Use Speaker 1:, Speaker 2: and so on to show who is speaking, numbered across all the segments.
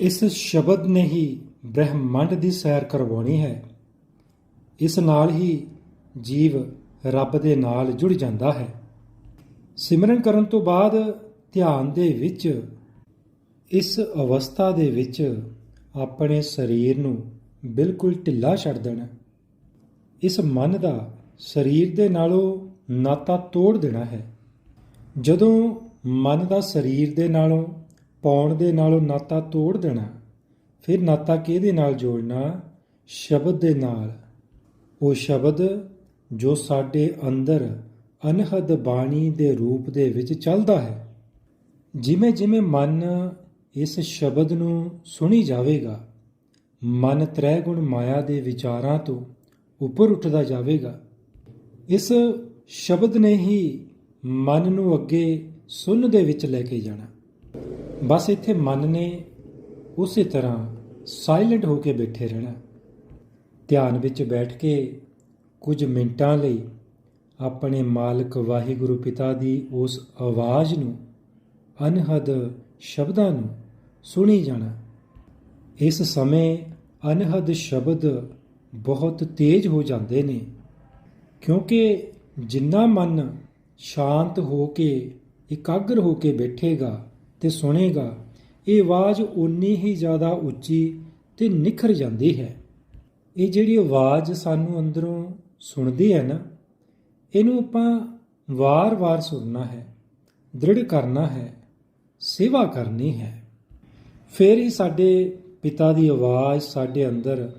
Speaker 1: ਇਸ ਸ਼ਬਦ ਨੇ ਹੀ ਬ੍ਰਹਿਮੰਡ ਦੀ ਸੈਰ ਕਰਵਾਉਣੀ ਹੈ। ਇਸ ਨਾਲ ਹੀ ਜੀਵ ਰੱਬ ਦੇ ਨਾਲ ਜੁੜ ਜਾਂਦਾ ਹੈ। ਸਿਮਰਨ ਕਰਨ ਤੋਂ ਬਾਅਦ ਧਿਆਨ ਦੇ ਵਿੱਚ, ਇਸ ਅਵਸਥਾ ਦੇ ਵਿੱਚ ਆਪਣੇ ਸਰੀਰ ਨੂੰ ਬਿਲਕੁਲ ਢਿੱਲਾ ਛੱਡ ਦੇਣਾ। ਇਸ ਮਨ ਦਾ ਸਰੀਰ ਦੇ ਨਾਲੋਂ ਨਾਤਾ ਤੋੜ ਦੇਣਾ ਹੈ। ਜਦੋਂ ਮਨ ਦਾ ਸਰੀਰ ਦੇ ਨਾਲੋਂ ਪਾਉਣ ਦੇ ਨਾਲੋਂ ਨਾਤਾ ਤੋੜ ਦੇਣਾ, ਫਿਰ ਨਾਤਾ ਕਿਹਦੇ ਨਾਲ ਜੋੜਨਾ? ਸ਼ਬਦ ਦੇ ਨਾਲ। ਉਹ ਸ਼ਬਦ ਜੋ ਸਾਡੇ ਅੰਦਰ ਅਨਹਦ ਬਾਣੀ ਦੇ ਰੂਪ ਦੇ ਵਿੱਚ ਚੱਲਦਾ ਹੈ। ਜਿਵੇਂ ਜਿਵੇਂ ਮਨ ਇਸ ਸ਼ਬਦ ਨੂੰ ਸੁਣੀ ਜਾਵੇਗਾ, ਮਨ ਤ੍ਰੈ ਗੁਣ ਮਾਇਆ ਦੇ ਵਿਚਾਰਾਂ ਤੋਂ ਉੱਪਰ ਉੱਠਦਾ ਜਾਵੇਗਾ। ਇਸ ਸ਼ਬਦ ਨੇ ਹੀ ਮਨ ਨੂੰ ਅੱਗੇ ਸੁਣ ਦੇ ਵਿੱਚ ਲੈ ਕੇ ਜਾਣਾ। ਬਸ ਇੱਥੇ ਮਨ ਨੇ ਉਸੇ ਤਰ੍ਹਾਂ ਸਾਇਲੈਂਟ ਹੋ ਕੇ ਬੈਠੇ ਰਹਿਣਾ। ਧਿਆਨ ਵਿੱਚ ਬੈਠ ਕੇ ਕੁਝ ਮਿੰਟਾਂ ਲਈ ਆਪਣੇ ਮਾਲਕ ਵਾਹਿਗੁਰੂ ਪਿਤਾ ਦੀ ਉਸ ਆਵਾਜ਼ ਨੂੰ, ਅਨਹਦ ਸ਼ਬਦਾਂ ਨੂੰ ਸੁਣੀ ਜਾਣਾ। ਇਸ ਸਮੇਂ ਅਨਹਦ ਸ਼ਬਦ ਬਹੁਤ ਤੇਜ਼ ਹੋ ਜਾਂਦੇ ਨੇ, ਕਿਉਂਕਿ ਜਿੰਨਾ ਮਨ ਸ਼ਾਂਤ ਹੋ ਕੇ, ਇਕਾਗਰ ਹੋ ਕੇ ਬੈਠੇਗਾ ਤੇ ਸੁਣੇਗਾ। ਇਹ ਆਵਾਜ਼ ਉਨੀ ਹੀ ਜ਼ਿਆਦਾ ਉੱਚੀ ਤੇ ਨਿਖਰ ਜਾਂਦੀ ਹੈ। ਇਹ ਜਿਹੜੀ ਆਵਾਜ਼ ਸਾਨੂੰ ਅੰਦਰੋਂ ਸੁਣਦੀ ਹੈ ਨਾ, ਇਹਨੂੰ ਆਪਾਂ ਵਾਰ-ਵਾਰ ਸੁਣਨਾ ਹੈ, ਦ੍ਰਿੜ ਕਰਨਾ ਹੈ, ਸੇਵਾ ਕਰਨੀ ਹੈ। ਫਿਰ ਹੀ ਸਾਡੇ ਪਿਤਾ ਦੀ ਆਵਾਜ਼ ਸਾਡੇ ਅੰਦਰ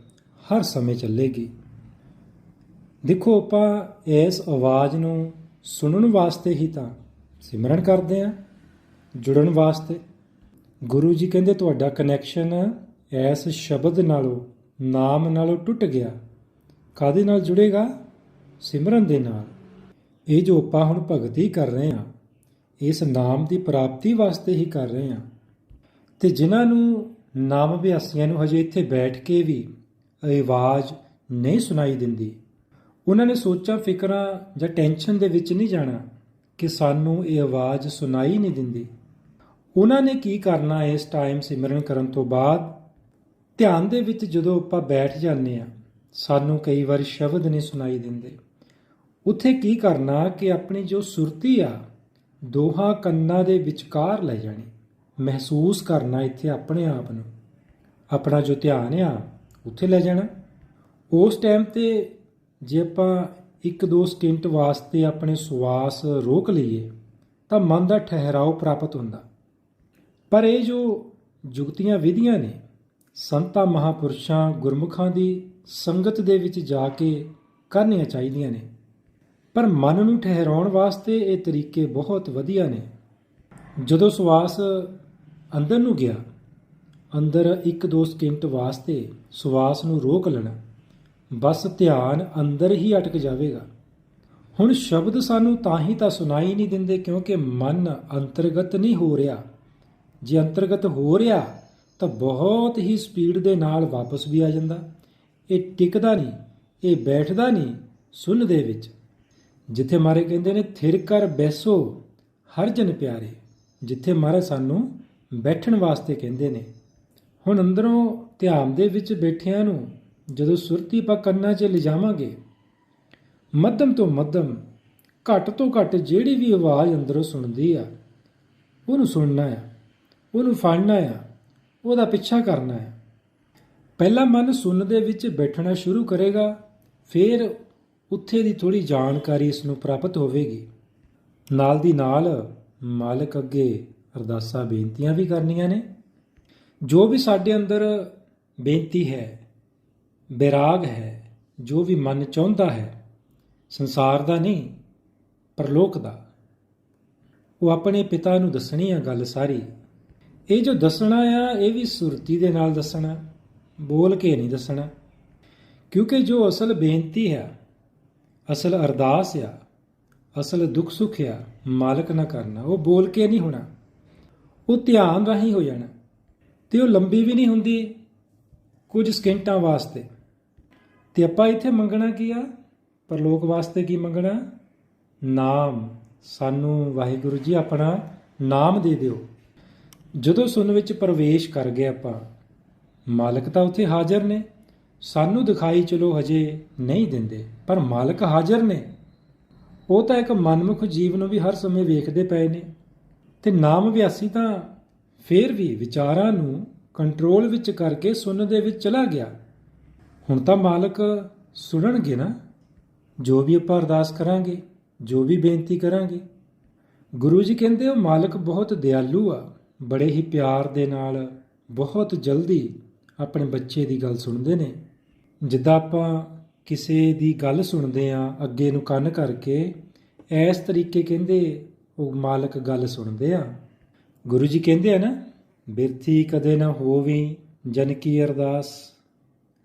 Speaker 1: ਹਰ ਸਮੇਂ ਚੱਲੇਗੀ। ਦੇਖੋ, ਆਪਾਂ ਇਸ ਆਵਾਜ਼ ਨੂੰ ਸੁਣਨ ਵਾਸਤੇ ਹੀ ਤਾਂ ਸਿਮਰਨ ਕਰਦੇ ਆ ਜੁੜਨ ਵਾਸਤੇ। ਗੁਰੂ ਜੀ ਕਹਿੰਦੇ, ਤੁਹਾਡਾ ਕਨੈਕਸ਼ਨ ਇਸ ਸ਼ਬਦ ਨਾਲੋਂ, ਨਾਮ ਨਾਲੋਂ ਟੁੱਟ ਗਿਆ। ਕਾਦੇ ਨਾਲ ਜੁੜੇਗਾ? ਸਿਮਰਨ ਦੇ ਨਾਲ। ਇਹ ਜੋ ਆਪਾਂ ਹੁਣ ਭਗਤੀ ਕਰ ਰਹੇ ਹਾਂ, ਇਸ ਨਾਮ ਦੀ ਪ੍ਰਾਪਤੀ ਵਾਸਤੇ ਹੀ ਕਰ ਰਹੇ ਹਾਂ। ਤੇ ਜਿਨ੍ਹਾਂ ਨੂੰ ਨਾਮ ਅਭਿਆਸੀਆਂ ਨੂੰ ਹਜੇ ਇੱਥੇ ਬੈਠ ਕੇ ਵੀ ਆਵਾਜ਼ ਨਹੀਂ ਸੁਣਾਈ ਦਿੰਦੀ, ਉਹਨਾਂ ਨੇ ਸੋਚਾਂ, ਫਿਕਰਾਂ ਜਾਂ ਟੈਨਸ਼ਨ ਦੇ ਵਿੱਚ ਨਹੀਂ ਜਾਣਾ ਕਿ ਸਾਨੂੰ ਇਹ ਆਵਾਜ਼ ਸੁਣਾਈ ਨਹੀਂ ਦਿੰਦੀ। ਉਹਨਾਂ ਨੇ ਕੀ ਕਰਨਾ ਇਸ ਟਾਈਮ ਸਿਮਰਨ ਕਰਨ ਤੋਂ ਬਾਅਦ? ਧਿਆਨ ਦੇ ਵਿੱਚ ਜਦੋਂ ਆਪਾਂ ਬੈਠ ਜਾਂਦੇ ਆ ਸਾਨੂੰ ਕਈ ਵਾਰ ਸ਼ਬਦ ਨਹੀਂ ਸੁਣਾਈ ਦਿੰਦੇ। ਉੱਥੇ ਕੀ ਕਰਨਾ ਕਿ ਆਪਣੀ ਜੋ ਸੁਰਤੀ ਆ, ਦੋਹਾਂ ਕੰਨਾਂ ਦੇ ਵਿਚਕਾਰ ਲੈ ਜਾਣੀ। ਮਹਿਸੂਸ ਕਰਨਾ ਇੱਥੇ ਆਪਣੇ ਆਪ ਨੂੰ। ਆਪਣਾ ਜੋ ਧਿਆਨ ਆ, ਉੱਥੇ ਲੈ ਜਾਣਾ। ਉਸ ਟਾਈਮ ਤੇ ਜੇ ਆਪਾਂ ਇੱਕ ਦੋ ਸਕਿੰਟ ਵਾਸਤੇ ਆਪਣੇ ਸਵਾਸ ਰੋਕ ਲਈਏ, ਤਾਂ ਮਨ ਦਾ ਠਹਿਰਾਓ ਪ੍ਰਾਪਤ ਹੁੰਦਾ। ਪਰ ਇਹ ਜੋ ਜੁਗਤੀਆਂ ਵਿਧੀਆਂ ਨੇ, ਸੰਤਾਂ ਮਹਾਪੁਰਸ਼ਾਂ ਗੁਰਮੁਖਾਂ ਦੀ ਸੰਗਤ ਦੇ ਵਿੱਚ ਜਾ ਕੇ ਕਰਨੀਆਂ ਚਾਹੀਦੀਆਂ ਨੇ। ਪਰ ਮਨ ਨੂੰ ਠਹਿਰਾਉਣ ਵਾਸਤੇ ਇਹ ਤਰੀਕੇ ਬਹੁਤ ਵਧੀਆ ਨੇ। ਜਦੋਂ ਸਵਾਸ ਅੰਦਰ ਨੂੰ ਗਿਆ, ਅੰਦਰ ਇੱਕ ਦੋ ਸਕਿੰਟ ਵਾਸਤੇ ਸਵਾਸ ਨੂੰ ਰੋਕ ਲੈਣਾ, ਬਸ ਧਿਆਨ ਅੰਦਰ ਹੀ ਅਟਕ ਜਾਵੇਗਾ। ਹੁਣ ਸ਼ਬਦ ਸਾਨੂੰ ਤਾਂ ਹੀ ਤਾਂ ਸੁਣਾਈ ਨਹੀਂ ਦਿੰਦੇ ਕਿਉਂਕਿ ਮਨ ਅੰਤਰਗਤ ਨਹੀਂ ਹੋ ਰਿਹਾ। ਜੇ ਅੰਤਰਗਤ ਹੋ ਰਿਹਾ ਤਾਂ ਬਹੁਤ ਹੀ ਸਪੀਡ ਦੇ ਨਾਲ ਵਾਪਸ ਵੀ ਆ ਜਾਂਦਾ। ਇਹ ਟਿਕਦਾ ਨਹੀਂ, ਇਹ ਬੈਠਦਾ ਨਹੀਂ ਸੁਣ ਦੇ ਵਿੱਚ। ਜਿੱਥੇ ਮਾਰੇ ਕਹਿੰਦੇ ਨੇ, ਥਿਰ ਕਰ ਬੈਸੋ ਹਰ ਜਨ ਪਿਆਰੇ। ਜਿੱਥੇ ਮਾਰੇ ਸਾਨੂੰ ਬੈਠਣ ਵਾਸਤੇ ਕਹਿੰਦੇ ਨੇ। ਹੁਣ ਅੰਦਰੋਂ ਧਿਆਨ ਦੇ ਵਿੱਚ ਬੈਠਿਆਂ ਨੂੰ ਜਦੋਂ ਸੁਰਤੀ ਪਾ ਕੰਨਾਂ 'ਚ ਲਿਜਾਵਾਂਗੇ ਮੱਧਮ ਤੋਂ ਮੱਧਮ, ਘੱਟ ਤੋਂ ਘੱਟ ਜਿਹੜੀ ਵੀ ਆਵਾਜ਼ ਅੰਦਰੋਂ ਸੁਣਦੀ ਆ, ਉਹਨੂੰ ਸੁਣਨਾ ਆ। ਉਹਨੂੰ ਫੜਨਾ ਆ, ਉਹਦਾ ਪਿੱਛਾ ਕਰਨਾ ਆ। ਪਹਿਲਾ ਮਨ ਸੁਣਨ ਦੇ ਵਿੱਚ ਬੈਠਣਾ ਸ਼ੁਰੂ ਕਰੇਗਾ, ਫਿਰ ਉੱਥੇ ਦੀ ਥੋੜੀ ਜਾਣਕਾਰੀ ਇਸ ਨੂੰ ਪ੍ਰਾਪਤ ਹੋਵੇਗੀ। ਨਾਲ ਦੀ ਨਾਲ ਮਾਲਕ ਅੱਗੇ ਅਰਦਾਸਾਂ, ਬੇਨਤੀਆਂ ਵੀ ਕਰਨੀਆਂ ਨੇ। ਜੋ ਵੀ ਸਾਡੇ ਅੰਦਰ ਬੇਨਤੀ ਹੈ, ਬੈਰਾਗ ਹੈ, ਜੋ ਵੀ ਮਨ ਚਾਹੁੰਦਾ ਹੈ, ਸੰਸਾਰ ਦਾ ਨਹੀਂ, ਪਰਲੋਕ ਦਾ, ਉਹ ਆਪਣੇ ਪਿਤਾ ਨੂੰ ਦੱਸਣੀ ਆ ਗੱਲ ਸਾਰੀ। ਇਹ ਜੋ ਦੱਸਣਾ ਆ, ਇਹ ਵੀ ਸੁਰਤੀ ਦੇ ਨਾਲ ਦੱਸਣਾ, ਬੋਲ ਕੇ ਨਹੀਂ ਦੱਸਣਾ। ਕਿਉਂਕਿ ਜੋ ਅਸਲ ਬੇਨਤੀ ਹੈ ਅਸਲ ਅਰਦਾਸ ਆ, ਅਸਲ ਦੁੱਖ ਸੁੱਖ ਆ, ਮਾਲਕ ਨਾ ਕਰਨਾ, ਉਹ ਬੋਲ ਕੇ ਨਹੀਂ ਹੋਣਾ। ਉਹ ਧਿਆਨ ਰਾਹੀਂ ਹੋ ਜਾਣਾ, ਤੇ ਉਹ ਲੰਬੀ ਵੀ ਨਹੀਂ ਹੁੰਦੀ ਕੁਝ ਸਕਿੰਟਾਂ ਵਾਸਤੇ। ਤੇ ਆਪਾਂ ਇੱਥੇ ਮੰਗਣਾ ਕੀ ਆ? ਪਰਲੋਕ ਵਾਸਤੇ ਕੀ ਮੰਗਣਾ? ਨਾਮ। ਸਾਨੂੰ ਵਾਹਿਗੁਰੂ ਜੀ ਆਪਣਾ ਨਾਮ ਦੇ ਦਿਓ। ਜਦੋਂ ਸੁਣ ਵਿੱਚ ਪ੍ਰਵੇਸ਼ ਕਰ ਗਏ ਆਪਾਂ, ਮਾਲਕ ਤਾਂ ਉੱਥੇ ਹਾਜ਼ਰ ਨੇ। ਸਾਨੂੰ ਦਿਖਾਈ ਚਲੋ ਹਜੇ ਨਹੀਂ ਦਿੰਦੇ, ਪਰ ਮਾਲਕ ਹਾਜ਼ਰ ਨੇ। ਉਹ ਤਾਂ ਇੱਕ ਮਨਮੁਖ ਜੀਵ ਨੂੰ ਵੀ ਹਰ ਸਮੇਂ ਵੇਖਦੇ ਪਏ ਨੇ। ਤੇ ਨਾਮ ਵਿਆਸੀ ਤਾਂ ਫੇਰ ਵੀ ਵਿਚਾਰਾਂ ਨੂੰ ਕੰਟਰੋਲ ਵਿੱਚ ਕਰਕੇ ਸੁਣਨ ਦੇ ਵਿੱਚ ਚਲਾ ਗਿਆ। ਹੁਣ ਤਾਂ ਮਾਲਕ ਸੁਣਨਗੇ ਨਾ। ਜੋ ਵੀ ਆਪਾਂ ਅਰਦਾਸ ਕਰਾਂਗੇ, ਜੋ ਵੀ ਬੇਨਤੀ ਕਰਾਂਗੇ। ਗੁਰੂ ਜੀ ਕਹਿੰਦੇ ਉਹ ਮਾਲਕ ਬਹੁਤ ਦਿਆਲੂ ਆ। ਬੜੇ ਹੀ ਪਿਆਰ ਦੇ ਨਾਲ ਬਹੁਤ ਜਲਦੀ ਆਪਣੇ ਬੱਚੇ ਦੀ ਗੱਲ ਸੁਣਦੇ ਨੇ। ਜਿੱਦਾਂ ਆਪਾਂ ਕਿਸੇ ਦੀ ਗੱਲ ਸੁਣਦੇ ਆ ਅੱਗੇ ਨੂੰ ਕੰਨ ਕਰਕੇ, ਇਸ ਤਰੀਕੇ ਕਹਿੰਦੇ ਉਹ ਮਾਲਕ ਗੱਲ ਸੁਣਦੇ ਆ। ਗੁਰੂ ਜੀ ਕਹਿੰਦੇ ਆ ਨਾ, ਬਿਰਥੀ ਕਦੇ ਨਾ ਹੋਵੀ ਜਨ ਕੀ ਅਰਦਾਸ।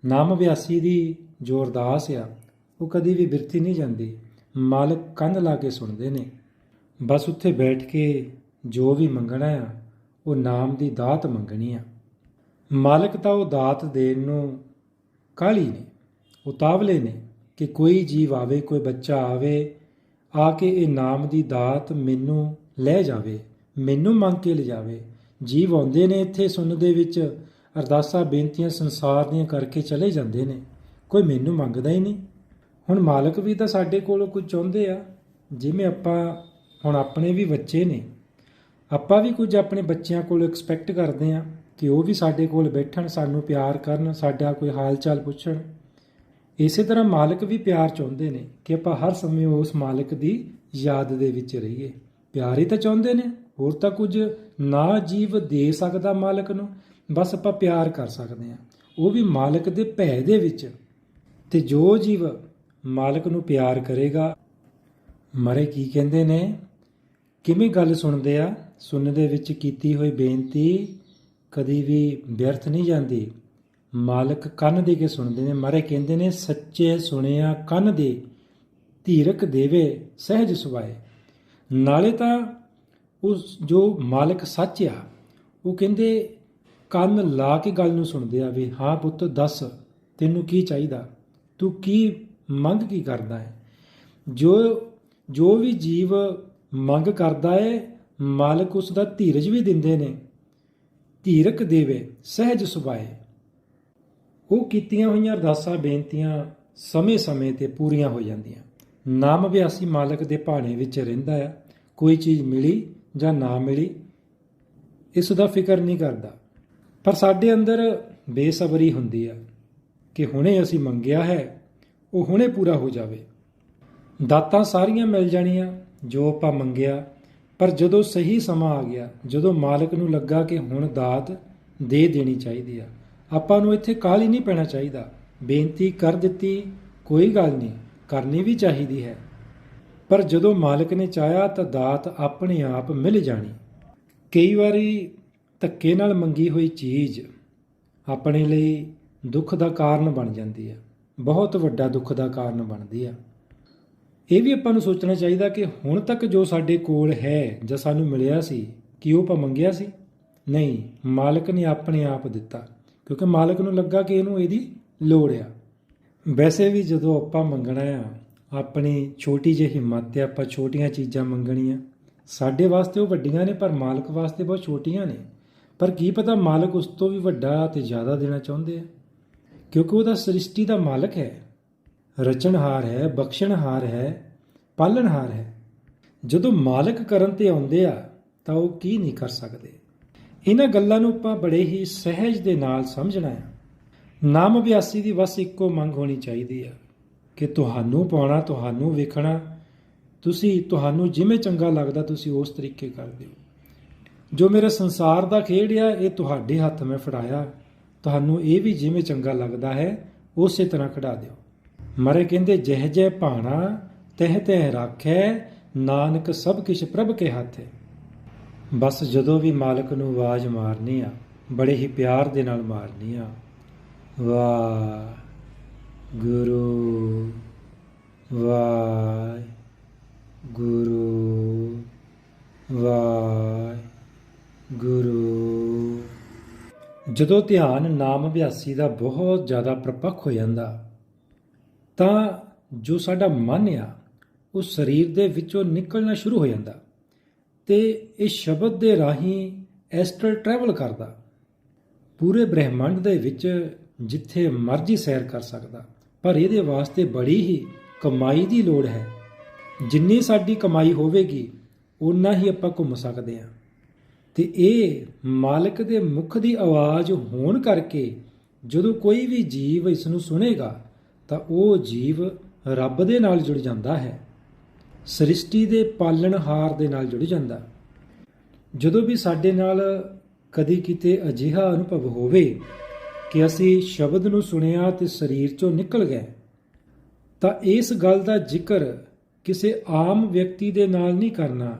Speaker 1: ਨਾਮ ਅਭਿਆਸੀ ਦੀ ਜੋ ਅਰਦਾਸ ਆ, ਉਹ ਕਦੀ ਵੀ ਬਿਰਥੀ ਨਹੀਂ ਜਾਂਦੀ। ਮਾਲਕ ਕੰਨ ਲਾ ਕੇ ਸੁਣਦੇ ਨੇ। ਬਸ ਉੱਥੇ ਬੈਠ ਕੇ ਜੋ ਵੀ ਮੰਗਣਾ ਆ ਉਹ ਨਾਮ ਦੀ ਦਾਤ ਮੰਗਣੀ ਆ। ਮਾਲਕ ਤਾਂ ਉਹ ਦਾਤ ਦੇਣ ਨੂੰ ਕਾਲੀ ਨੇ ਉਤਾਵਲੇ ਨੇ ਕਿ ਕੋਈ ਜੀਵ ਆਵੇ, ਕੋਈ ਬੱਚਾ ਆਵੇ, ਆ ਕੇ ਇਹ ਨਾਮ ਦੀ ਦਾਤ ਮੈਨੂੰ ਲੈ ਜਾਵੇ, ਮੈਨੂੰ ਮੰਗ ਕੇ ਲਿਜਾਵੇ। ਜੀਵ ਆਉਂਦੇ ਨੇ ਇੱਥੇ ਸੁਣਨ ਦੇ ਵਿੱਚ, ਅਰਦਾਸਾਂ, ਬੇਨਤੀਆਂ, ਸੰਸਾਰ ਦੀਆਂ ਕਰਕੇ ਚਲੇ ਜਾਂਦੇ ਨੇ, ਕੋਈ ਮੈਨੂੰ ਮੰਗਦਾ ਹੀ ਨਹੀਂ। ਹੁਣ ਮਾਲਕ ਵੀ ਤਾਂ ਸਾਡੇ ਕੋਲੋਂ ਕੁਝ ਚਾਹੁੰਦੇ ਆ, ਜਿਵੇਂ ਆਪਾਂ ਹੁਣ ਆਪਣੇ ਵੀ ਬੱਚੇ ਨੇ ਆਪਾਂ ਵੀ ਕੁਝ ਆਪਣੇ ਬੱਚਿਆਂ ਕੋਲ ਐਕਸਪੈਕਟ ਕਰਦੇ ਆ ਕਿ ਉਹ ਵੀ ਸਾਡੇ ਕੋਲ ਬੈਠਣ, ਸਾਨੂੰ ਪਿਆਰ ਕਰਨ, ਸਾਡਾ ਕੋਈ ਹਾਲ ਚਾਲ ਪੁੱਛਣ। ਇਸੇ ਤਰ੍ਹਾਂ ਮਾਲਕ ਵੀ ਪਿਆਰ ਚਾਹੁੰਦੇ ਨੇ ਕਿ ਆਪਾਂ ਹਰ ਸਮੇਂ ਉਸ ਮਾਲਕ ਦੀ ਯਾਦ ਦੇ ਵਿੱਚ ਰਹੀਏ। ਪਿਆਰ ਹੀ ਤਾਂ ਚਾਹੁੰਦੇ ਨੇ, ਹੋਰ ਤਾਂ ਕੁਝ ਨਾ ਜੀਵ ਦੇ ਸਕਦਾ ਮਾਲਕ ਨੂੰ, ਬਸ ਆਪਾਂ ਪਿਆਰ ਕਰ ਸਕਦੇ ਆ ਉਹ ਵੀ ਮਾਲਕ ਦੇ ਭੈ ਦੇ ਵਿੱਚ। ਤੇ ਜੋ ਜੀਵ ਮਾਲਕ ਨੂੰ ਪਿਆਰ ਕਰੇਗਾ, ਮਰੇ ਕੀ ਕਹਿੰਦੇ ਨੇ? ਕਿਵੇਂ ਗੱਲ ਸੁਣਦੇ ਆ? ਸੁਣਨ ਦੇ ਵਿੱਚ ਕੀਤੀ ਹੋਈ ਬੇਨਤੀ ਕਦੀ ਵੀ ਵਿਅਰਥ ਨਹੀਂ ਜਾਂਦੀ। ਮਾਲਕ ਕੰਨ ਦੇ ਕੇ ਸੁਣਦੇ ਨੇ। ਮਾਰੇ ਕਹਿੰਦੇ ਨੇ, ਸੱਚੇ ਸੁਣਿਆ ਕੰਨ ਦੇ, ਧੀਰਕ ਦੇਵੇ, ਸਹਿਜ ਸੁਭਾਏ। ਨਾਲੇ ਤਾਂ ਉਸ ਜੋ ਮਾਲਕ ਸੱਚ ਆ, ਉਹ ਕਹਿੰਦੇ, ਕੰਨ ਲਾ ਕੇ ਗੱਲ ਨੂੰ ਸੁਣਦੇ ਆ ਵੀ, ਹਾਂ ਪੁੱਤ, ਦੱਸ, ਤੈਨੂੰ ਕੀ ਚਾਹੀਦਾ? ਤੂੰ ਕੀ ਮੰਗ ਕੀ ਕਰਦਾ ਹੈ ਜੋ ਜੋ ਵੀ ਜੀਵ ਮੰਗ ਕਰਦਾ ਹੈ ਮਾਲਕ ਉਸ ਦਾ ਧੀਰਜ ਵੀ ਦਿੰਦੇ ਨੇ। ਧੀਰਕ ਦੇਵੇ, ਸਹਿਜ ਸੁਭਾਏ। ਉਹ ਕੀਤੀਆਂ ਹੋਈਆਂ ਅਰਦਾਸਾਂ, ਬੇਨਤੀਆਂ ਸਮੇਂ-ਸਮੇਂ ਤੇ ਪੂਰੀਆਂ ਹੋ ਜਾਂਦੀਆਂ। ਨਾਮ ਅਭਿਆਸੀ ਮਾਲਕ ਦੇ ਭਾਣੇ ਵਿੱਚ ਰਹਿੰਦਾ ਆ। ਕੋਈ ਚੀਜ਼ ਮਿਲੀ ਜਾਂ ਨਾ ਮਿਲੀ, ਇਸ ਦਾ ਫਿਕਰ ਨਹੀਂ ਕਰਦਾ। ਪਰ ਸਾਡੇ ਅੰਦਰ ਬੇਸਬਰੀ ਹੁੰਦੀ ਆ ਕਿ ਹੁਣੇ ਅਸੀਂ ਮੰਗਿਆ ਹੈ, ਉਹ ਹੁਣੇ ਪੂਰਾ ਹੋ ਜਾਵੇ। ਦਾਤਾਂ ਸਾਰੀਆਂ ਮਿਲ ਜਾਣੀਆਂ, ਜੋ ਆਪਾਂ ਮੰਗਿਆ ਪਰ ਜਦੋਂ ਸਹੀ ਸਮਾਂ ਆ ਗਿਆ, ਜਦੋਂ ਮਾਲਕ ਨੂੰ ਲੱਗਾ ਕਿ ਹੁਣ ਦਾਤ ਦੇ ਦੇਣੀ ਚਾਹੀਦੀ ਆ, ਆਪਾਂ ਨੂੰ ਇੱਥੇ ਕਾਹਲੀ ਨਹੀਂ ਪੈਣਾ ਚਾਹੀਦਾ। ਬੇਨਤੀ ਕਰ ਦਿੱਤੀ, ਕੋਈ ਗੱਲ ਨਹੀਂ, ਕਰਨੀ ਵੀ ਚਾਹੀਦੀ ਹੈ। ਪਰ ਜਦੋਂ ਮਾਲਕ ਨੇ ਚਾਹਿਆ ਤਾਂ ਦਾਤ ਆਪਣੇ ਆਪ ਮਿਲ ਜਾਣੀ। ਕਈ ਵਾਰੀ ਧੱਕੇ ਨਾਲ ਮੰਗੀ ਹੋਈ ਚੀਜ਼ ਆਪਣੇ ਲਈ ਦੁੱਖ ਦਾ ਕਾਰਨ ਬਣ ਜਾਂਦੀ ਹੈ ਬਹੁਤ ਵੱਡਾ ਦੁੱਖ ਦਾ ਕਾਰਨ ਬਣਦੀ ਆ। ਇਹ ਵੀ ਆਪਾਂ ਨੂੰ ਸੋਚਣਾ ਚਾਹੀਦਾ ਕਿ ਹੁਣ ਤੱਕ ਜੋ ਸਾਡੇ ਕੋਲ ਹੈ, ਜਾਂ ਸਾਨੂੰ ਮਿਲਿਆ ਸੀ, ਕਿ ਉਹ ਆਪਾਂ ਮੰਗਿਆ ਸੀ? ਨਹੀਂ, ਮਾਲਕ ਨੇ ਆਪਣੇ ਆਪ ਦਿੱਤਾ, ਕਿਉਂਕਿ ਮਾਲਕ ਨੂੰ ਲੱਗਾ ਕਿ ਇਹਨੂੰ ਇਹਦੀ ਲੋੜ ਆ। ਵੈਸੇ ਵੀ ਜਦੋਂ ਆਪਾਂ ਮੰਗਣਾ ਆ, ਆਪਣੀ ਛੋਟੀ ਜਿਹੀ ਹਿੰਮਤ ਤੇ ਆਪਾਂ ਛੋਟੀਆਂ ਚੀਜ਼ਾਂ ਮੰਗਣੀਆਂ, ਸਾਡੇ ਵਾਸਤੇ ਉਹ ਵੱਡੀਆਂ ਨੇ, ਪਰ ਮਾਲਕ ਵਾਸਤੇ ਬਹੁਤ ਛੋਟੀਆਂ ਨੇ। ਪਰ ਕੀ ਪਤਾ ਮਾਲਕ ਉਸ ਤੋਂ ਵੀ ਵੱਡਾ ਤੇ ਜ਼ਿਆਦਾ ਦੇਣਾ ਚਾਹੁੰਦੇ ਆ? ਕਿਉਂਕਿ ਉਹਦਾ ਸ੍ਰਿਸ਼ਟੀ ਦਾ ਮਾਲਕ ਹੈ। ਰਚਣਹਾਰ ਹੈ, ਬਖਸ਼ਣਹਾਰ ਹੈ, ਪਾਲਣਹਾਰ ਹੈ। ਜਦੋਂ ਮਾਲਕ ਕਰਨ ਤੇ ਆਉਂਦੇ ਆ, ਤਾਂ ਉਹ ਕੀ ਨਹੀਂ ਕਰ ਸਕਦੇ? ਇਹਨਾਂ ਗੱਲਾਂ ਨੂੰ ਆਪਾਂ ਬੜੇ ਹੀ ਸਹਿਜ ਦੇ ਨਾਲ ਸਮਝਣਾ ਹੈ। ਨਾਮ ਅਭਿਆਸੀ ਦੀ ਬਸ ਇੱਕੋ ਮੰਗ ਹੋਣੀ ਚਾਹੀਦੀ ਆ ਕਿ ਤੁਹਾਨੂੰ ਪਾਉਣਾ, ਤੁਹਾਨੂੰ ਵੇਖਣਾ, ਤੁਸੀਂ ਤੁਹਾਨੂੰ ਜਿਵੇਂ ਚੰਗਾ ਲੱਗਦਾ ਤੁਸੀਂ ਉਸ ਤਰੀਕੇ ਕਰਦੇ ਹੋ। ਜੋ ਮੇਰਾ ਸੰਸਾਰ ਦਾ ਖੇਡ ਆ, ਇਹ ਤੁਹਾਡੇ ਹੱਥ ਮੈਂ ਫੜਾਇਆ, ਤੁਹਾਨੂੰ ਇਹ ਵੀ ਜਿਵੇਂ ਚੰਗਾ ਲੱਗਦਾ ਹੈ, ਉਸੇ ਤਰ੍ਹਾਂ ਖੜਾ ਦਿਓ। ਮਰੇ ਕਹਿੰਦੇ, ਜਹ ਜਹ ਭਾਣਾ ਤਹ ਤਹ ਰਾਖੈ, ਨਾਨਕ ਸਭ ਕਿਛ ਪ੍ਰਭ ਕੇ ਹੱਥ। ਹੈ ਬਸ ਜਦੋਂ ਵੀ ਮਾਲਕ ਨੂੰ ਆਵਾਜ਼ ਮਾਰਨੀ ਆ, ਬੜੇ ਹੀ ਪਿਆਰ ਦੇ ਨਾਲ ਮਾਰਨੀ ਆ। ਵਾਹ ਗੁਰੂ ਵਾਹ ਗੁਰੂ ਵਾਹ ਗੁਰੂ ਜਦੋਂ ਧਿਆਨ ਨਾਮ ਅਭਿਆਸੀ ਦਾ ਬਹੁਤ ਜ਼ਿਆਦਾ ਪ੍ਰਪੱਖ ਹੋ ਜਾਂਦਾ ਤਾਂ ਜੋ ਸਾਡਾ ਮਨ ਆ, ਉਹ ਸਰੀਰ ਦੇ ਵਿੱਚੋਂ ਨਿਕਲਣਾ ਸ਼ੁਰੂ ਹੋ ਜਾਂਦਾ ਤੇ ਇਹ ਸ਼ਬਦ ਦੇ ਰਾਹੀਂ ਐਸਟਰਲ ਟਰੈਵਲ ਕਰਦਾ। ਪੂਰੇ ਬ੍ਰਹਿਮੰਡ ਦੇ ਵਿੱਚ ਜਿੱਥੇ ਮਰਜ਼ੀ ਸੈਰ ਕਰ ਸਕਦਾ, ਪਰ ਇਹਦੇ ਵਾਸਤੇ ਬੜੀ ਹੀ ਕਮਾਈ ਦੀ ਲੋੜ ਹੈ। ਜਿੰਨੀ ਸਾਡੀ ਕਮਾਈ ਹੋਵੇਗੀ ਉਨਾ ਹੀ ਆਪਾਂ ਘੁੰਮ ਸਕਦੇ ਹਾਂ। ਤੇ ਇਹ ਮਾਲਕ ਦੇ ਮੁਖ ਦੀ ਆਵਾਜ਼ ਹੋਣ ਕਰਕੇ ਜਦੋਂ ਕੋਈ ਵੀ ਜੀਵ ਇਸ ਨੂੰ ਸੁਣੇਗਾ ਤਾਂ ਉਹ ਜੀਵ ਰੱਬ ਦੇ ਨਾਲ ਜੁੜ ਜਾਂਦਾ ਹੈ। ਸ੍ਰਿਸ਼ਟੀ ਦੇ ਪਾਲਣਹਾਰ ਦੇ ਨਾਲ ਜੁੜ ਜਾਂਦਾ। ਜਦੋਂ ਵੀ ਸਾਡੇ ਨਾਲ ਕਦੀ ਕਿਤੇ ਅਜਿਹਾ ਅਨੁਭਵ ਹੋਵੇ ਕਿ ਅਸੀਂ ਸ਼ਬਦ ਨੂੰ ਸੁਣਿਆ ਤੇ ਸਰੀਰ ਚੋਂ ਨਿਕਲ ਗਏ, ਤਾਂ ਇਸ ਗੱਲ ਦਾ ਜ਼ਿਕਰ ਕਿਸੇ ਆਮ ਵਿਅਕਤੀ ਦੇ ਨਾਲ ਨਹੀਂ ਕਰਨਾ।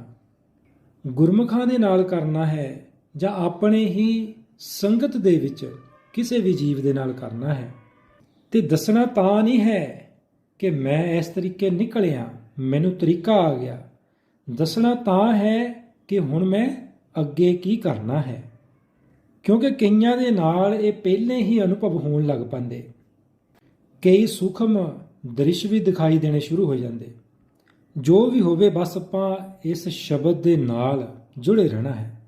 Speaker 1: ਗੁਰਮੁਖਾਂ ਦੇ ਨਾਲ ਕਰਨਾ ਹੈ ਜਾਂ ਆਪਣੇ ਹੀ ਸੰਗਤ ਦੇ ਵਿੱਚ ਕਿਸੇ ਵੀ ਜੀਵ ਦੇ ਨਾਲ ਕਰਨਾ ਹੈ। ਤੇ ਦੱਸਣਾ ਤਾਂ ਨਹੀਂ ਹੈ ਕਿ ਮੈਂ ਇਸ ਤਰੀਕੇ ਨਿਕਲਿਆ, ਮੈਨੂੰ ਤਰੀਕਾ ਆ ਗਿਆ। ਦੱਸਣਾ ਤਾਂ ਹੈ ਕਿ ਹੁਣ ਮੈਂ ਅੱਗੇ ਕੀ ਕਰਨਾ ਹੈ। ਕਿਉਂਕਿ ਕਈਆਂ ਦੇ ਨਾਲ ਇਹ ਪਹਿਲੇ ਹੀ ਅਨੁਭਵ ਹੋਣ ਲੱਗ ਪੈਂਦੇ। ਕਈ ਸੂਖਮ ਦ੍ਰਿਸ਼ ਵੀ ਦਿਖਾਈ ਦੇਣੇ ਸ਼ੁਰੂ ਹੋ ਜਾਂਦੇ। ਜੋ ਵੀ ਹੋਵੇ, ਬਸ ਆਪਾਂ ਇਸ ਸ਼ਬਦ ਦੇ ਨਾਲ ਜੁੜੇ ਰਹਿਣਾ ਹੈ।